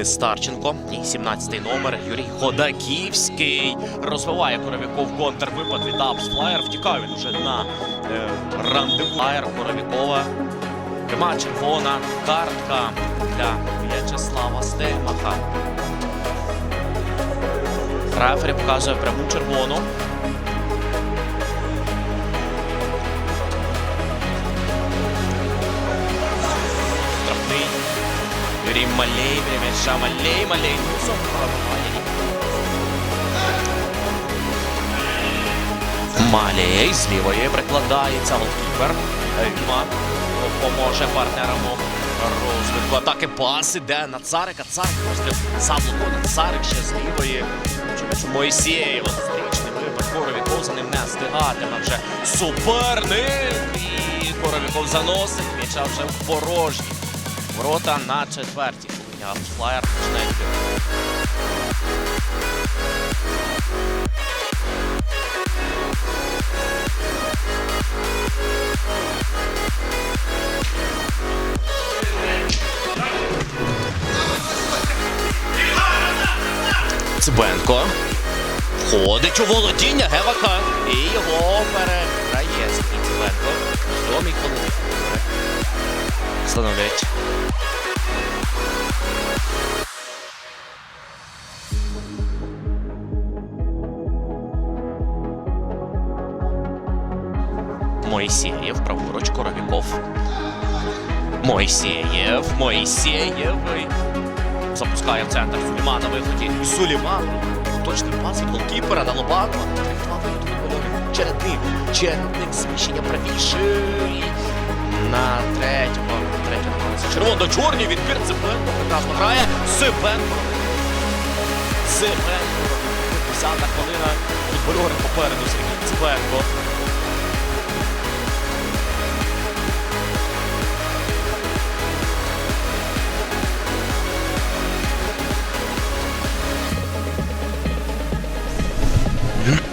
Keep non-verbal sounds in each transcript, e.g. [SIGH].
Не Старченко, і 17-й номер Юрій Ходаківський розвиває Коровіков контрвипад від Апсфлаєр. Втікає він вже на е, рандеву. Флаєр Коровікова. Пряма червона картка для В'ячеслава Стельмаха. Рефері показує пряму червону. Юрій Малей, біля м'яча Малей, Малей. З лівої прикладається голкіпер. Віма поможе партнерам розвитку атаки. Пас іде на Царика. Царик постріл заблокований. Царик ще з лівої. Моїсєєва зустрічний випад. Коровіков за ним не встигатиме вже суперник. І Коровіков заносить. М'яча вже в порожні. Ворота на четвертій. Флаєр почне. Цибенко входить у володіння Гевака і його переграє Цибенко. На сьомій хвилині. Моїсеєв, праворуч Коровіков. Моїсеєв, Моїсеєв. Запускає в центр Суліман на виході. Суліман. Точний пас від голкіпера на Лобанова. Виходи футбольорів. Чередник. Чередник зміщення правіше. На третьому. Третьому. Червоно-чорні відбір Цибенко. Прекрасно грає. Цибенко. Цибенко. Десята хвилина. Футбольори попереду Сергій Цибенко.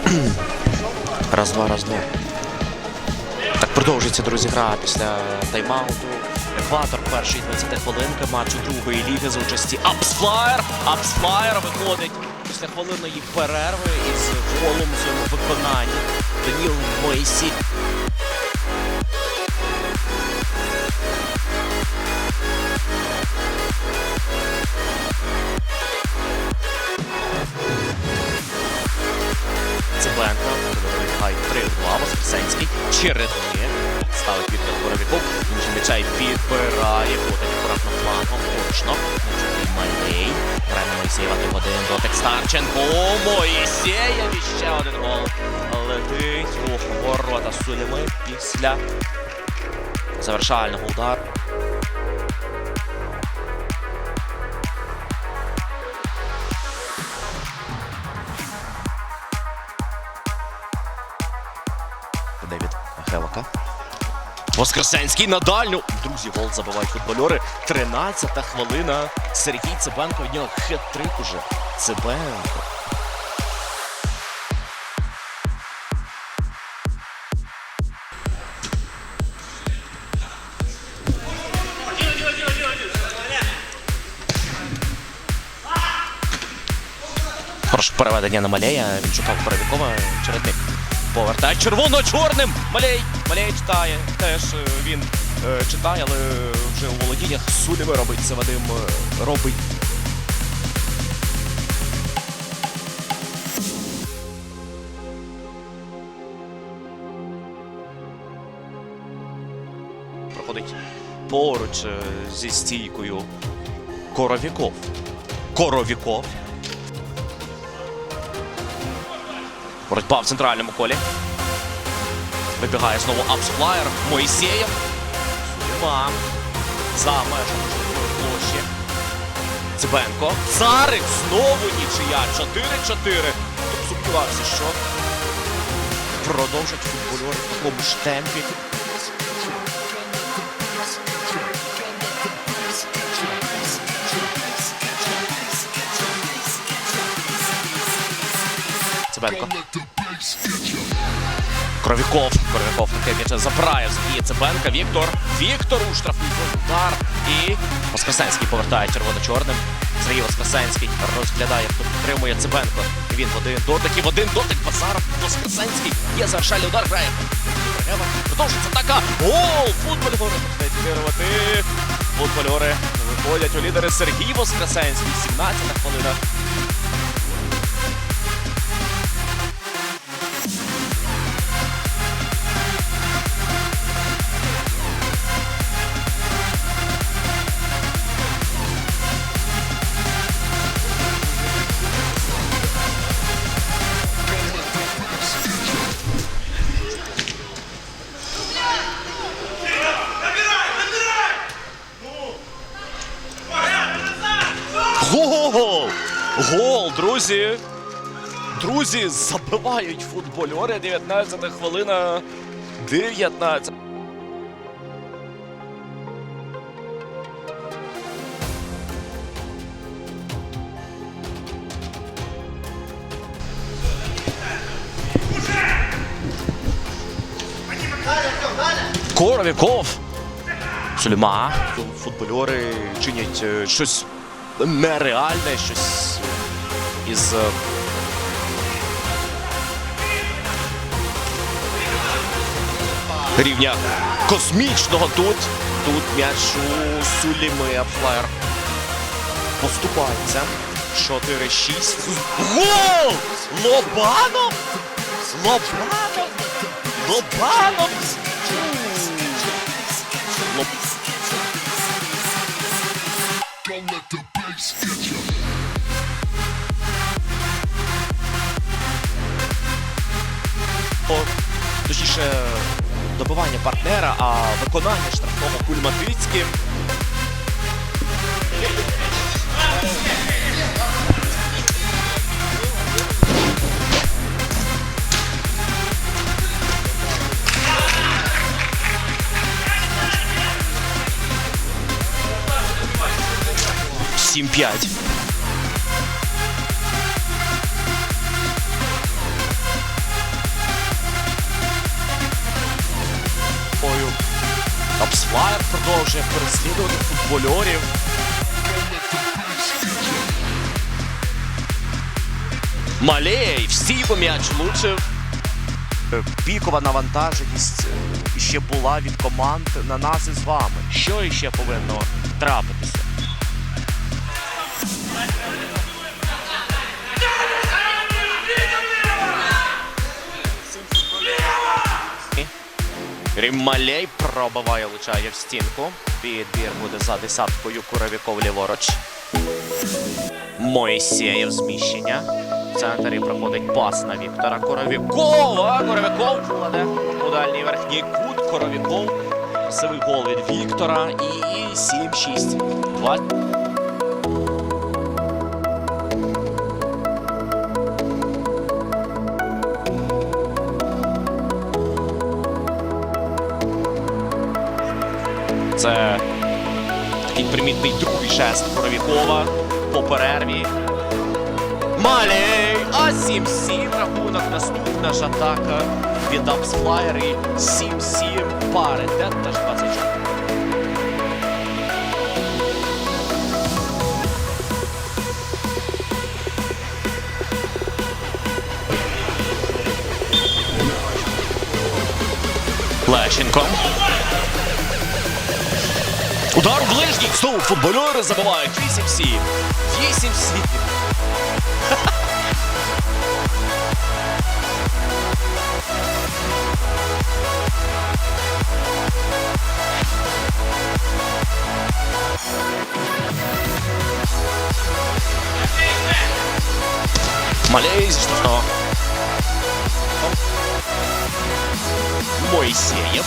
[CLEARS THROAT] Раз, два, раз, два. Так продовжується, друзі, гра після тайм-ауту. Екватор першої 20 хвилинки матчу другої ліги за участі Апсфлаєр. Апсфлаєр виходить після хвилинної перерви із голом в своєму виконанні. Даніл Мойсі. Моїсеєв, і ще один гол, летить у ворота Суліми після завершального удару. Девід Хевака. Воскресенський на дальню. Друзі, гол забивають футбольори. 13-та хвилина. Сергій Цибенко. Нього хет-трик уже. Цибенко. Переведення на Малея. Він шукав Боровікова. Чередник. Повертає червоно-чорним. Малей. Малей читає. Теж е, він е, читає, але вже у володіннях Сулєви робить це Вадим. е, Робить. Проходить поруч зі стійкою Коровіков. Коровіков. Боротьба в центральному колі. Вибігає знову апсплаєр. Моїсеєв. Сульма. За межами житлової площі. Цибенко. Царик знову нічия. 4-4. Сумнівався, що продовжать футбольори в такому ж темпі. Цибенко. Кровіков. Кровіков таке м'яче забирає Сергія Цибенка. Віктор. Віктор у штрафний. Удар. І Воскресенський повертає червоно-чорним. Сергій Воскресенський розглядає, хто підтримує Цибенко. Він в один дотик і в один дотик Базаров. Воскресенський. Є завершальний удар. Грає. Продовжується атака. Гол! Починають відігрувати. Футбольори виходять у лідери Сергій Воскресенський. 17 хвилина. Гол! Друзі! Друзі, забивають футбольори. 19 хвилина. 19. Коровіков. Сульма. Футбольори чинять е, щось нереальне, щось із. е, Рівня космічного тут. Тут м'яч у Суліми Флер. Поступається. 4-6. Гол! Лобанов! Лобанов! Лобанов! Точніше, добивання партнера, а виконання штрафного Кульматицьким. Сім п'ять. Апсфлайер продовжує переслідувати футбольорів. Малей, всі його м'яч влучив. Е, Пікова навантаженість е, ще була від команд на нас із вами. Що іще повинно трапитися? Рімалей пробиває, влучає в стінку. Підбір буде за десяткою Куровіков ліворуч. Моїсеєв зміщення. В центрі проходить пас на Віктора Коровікова. Коровіков кладе у дальній верхній кут. Коровіков. Красивий гол від Віктора. І 7-6. Два. Це такий примітний другий жест Коровікова по перерві. Малей! А 7-7 рахунок. Наступна ж атака від Апсфлайер і 7-7 паритет теж 24. Лещенко. Удар у ближній. Знову футбольори забивають. 8-7. 8-7. Малей зі. Моїсеєв.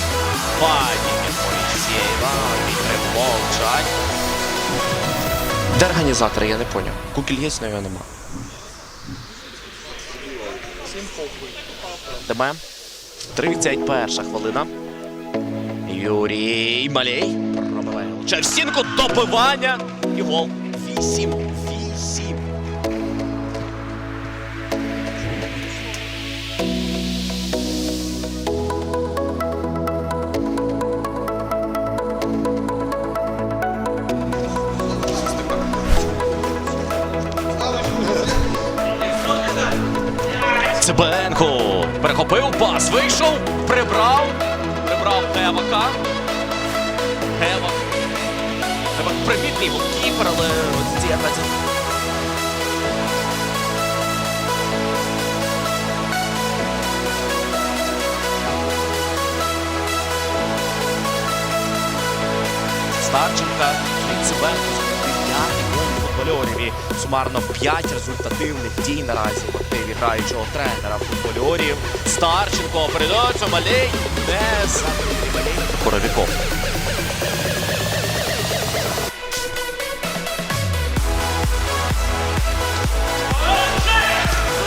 Падіння Моїсеєва. Вітер Волчак. Де організатори, я не поняв. Кукіль є, але його нема. Тебе. 31 хвилина. Юрій Малей. Пробиває. В стінку. Добивання. І гол. 8. 8. Перехопив пас, вийшов, прибрав, прибрав Гевака. Гевак. Гевак примітний голкіпер, але ось ці атаці. Старченка, гол футбольорів і сумарно 5 результативних дій наразі в активі граючого тренера футбольорів. Старченко передається Малей, не забив Малей. Коровіков.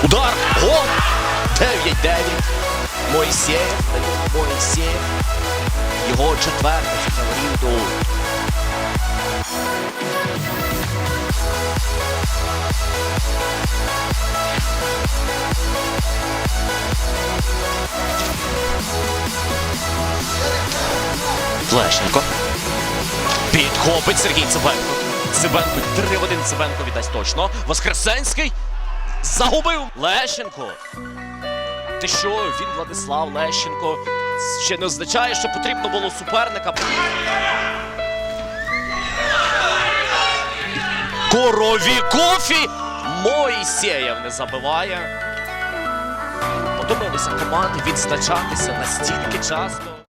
Удар! Гол! 9-9. Мойсеєв. Мойсеєв. Його четверта фавориту. Лещенко. Підхопить Сергій Цибенко. Цибенко 3 в 1 Цибенко віддасть точно. Воскресенський загубив Лещенко. Ти що, він Владислав Лещенко. Ще не означає, що потрібно було суперника. Коровікофі Моїсеєв не забиває. Подобалися команди відзначатися настільки часто.